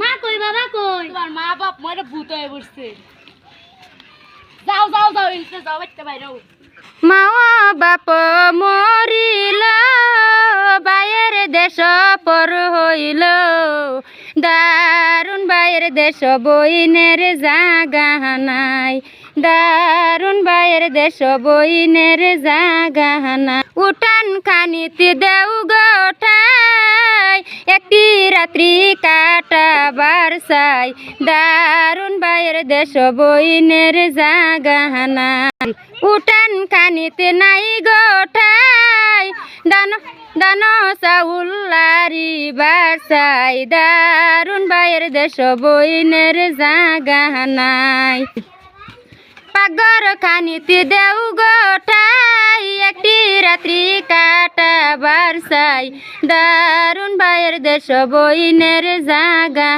মা কই বাবা কই? তোমার মা বাপ মরে ভূত হয়ে বসছে যাও যাও যাও ইনতে যাও বাইতে বাইরেও মাওয়া বাপ মরিল বাইয়ের দেশ পর হইল। দারুণ বাইয়ের দেশ বইনের জাগা নাই। দারুণ বাইয়ের দেশ বইনের জাগা না উঠান খানিতে দেউ গোঠাই চাই দারুণ বাইয়ের দেশ বইনের জাগা উঠান খানিতে নাই গোঠাই, দান দান চাউল লারি বাসাই। দারুণ বাইয়ের দেশ বইনের জাগা নাই পাগর খানিতে দেউ গোটাই একটি রাত্রি কাটাবার চাই। দারুণ বাইয়ের দেশ বইনের জাগা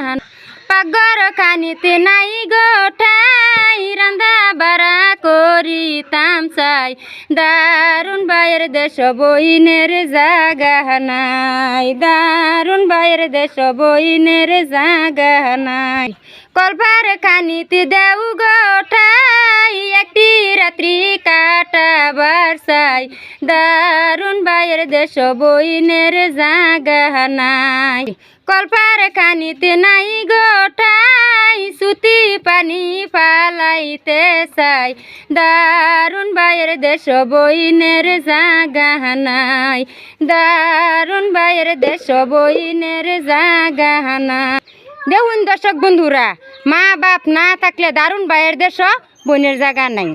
পাগর খানিতে নাই গোটাই রান্দা বাড়া করিতাম চাই। দারুণ বাইয়ের দেশ বইনের জাগা নাই, দারুণ বাইয়ের দেশ বইনের জাগা নাই। কলপার খানিতে দেউ গোঠাই, একটি রাত্রি কাটাবার চাই। দারুণ বাইয়ের দেশ বইনের জাগা নাই। কলপার খানিতে নাই গোঠাই সুতি পানি পালাইতে চাই। দারুণ বাইয়ের দেশ বইনের জাগা নাই। দারুণ বাইয়ের দেশ বইনের জাগা নাই। দেখুন দর্শক বন্ধুরা মা বাপ না থাকলে দারুণ বাইয়ের দেশ বোনের জায়গা নাই।